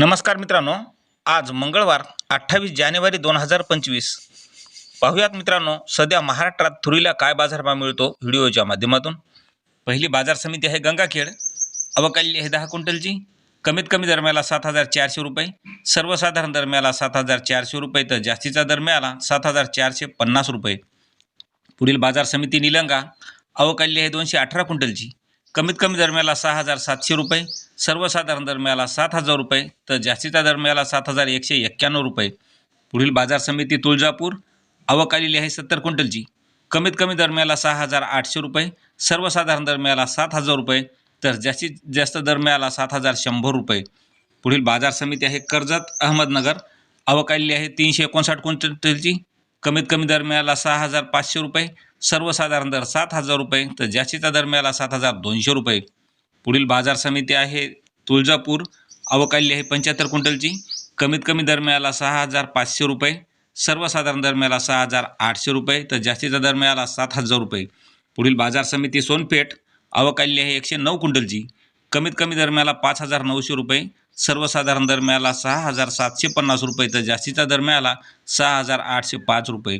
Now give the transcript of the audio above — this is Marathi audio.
नमस्कार मित्रांनो आज मंगळवार अठ्ठावीस जानेवारी दोन हजार पंचवीस. पाहूयात मित्रांनो सध्या महाराष्ट्रात थुरीला काय बाजारभाव मिळतो व्हिडिओच्या माध्यमातून? पहिली बाजार समिती आहे गंगाखेड. अवकाली आहे दहा क्विंटलची. कमीत कमी दरम्याला सात हजार चारशे रुपये. सर्वसाधारण दरम्याला सात हजार चारशे रुपये तर जास्तीचा दरम्याला सात हजार चारशे पन्नास रुपये. पुढील बाजार समिती निलंगा. अवकाली आहे दोनशे अठरा क्विंटलची. कमीत कमी दरम्याला सहा हजार सातशे रुपये. सर्वसाधारण दर मिळाला सात हजार रुपये तर जास्तीचा दरम्याला सात हजार एकशे एक्क्याण्णव रुपये. पुढील बाजार समिती तुळजापूर अवकालेली आहे सत्तर क्विंटलची. कमीत कमी दरम्याला सहा हजार आठशे रुपये सर्वसाधारण दर मिळाला सात हजार रुपये तर जास्तीत जास्त दरम्याला सात हजार शंभर रुपये. पुढील बाजार समिती आहे कर्जत अहमदनगर अवकालेली आहे तीनशे एकोणसाठ क्विंटलची. कमीत कमी दरम्याला सहा हजार पाचशे रुपये सर्वसाधारण दर सात हजार रुपये तर जास्तीचा दरम्याला सात हजार दोनशे रुपये. पुढील बाजार समिती आहे तुळजापूर. अवकाली आहे पंच्याहत्तर क्विंटलची. कमीत कमी दर मिळाला सहा हजार पाचशे रुपये. सर्वसाधारण दर मिळाला सहा हजार आठशे रुपये. तर जास्तीचा दर मिळाला सात हजार रुपये. पुढील बाजार समिती सोनपेठ. अवकाली आहे एकशे नऊ क्विंटलची. कमीत कमी दर मिळाला पाच हजार नऊशे रुपये. सर्वसाधारण दर मिळाला सहा हजार सातशे पन्नास रुपये. तर जास्तीचा दर मिळाला सहा हजार आठशे पाच रुपये.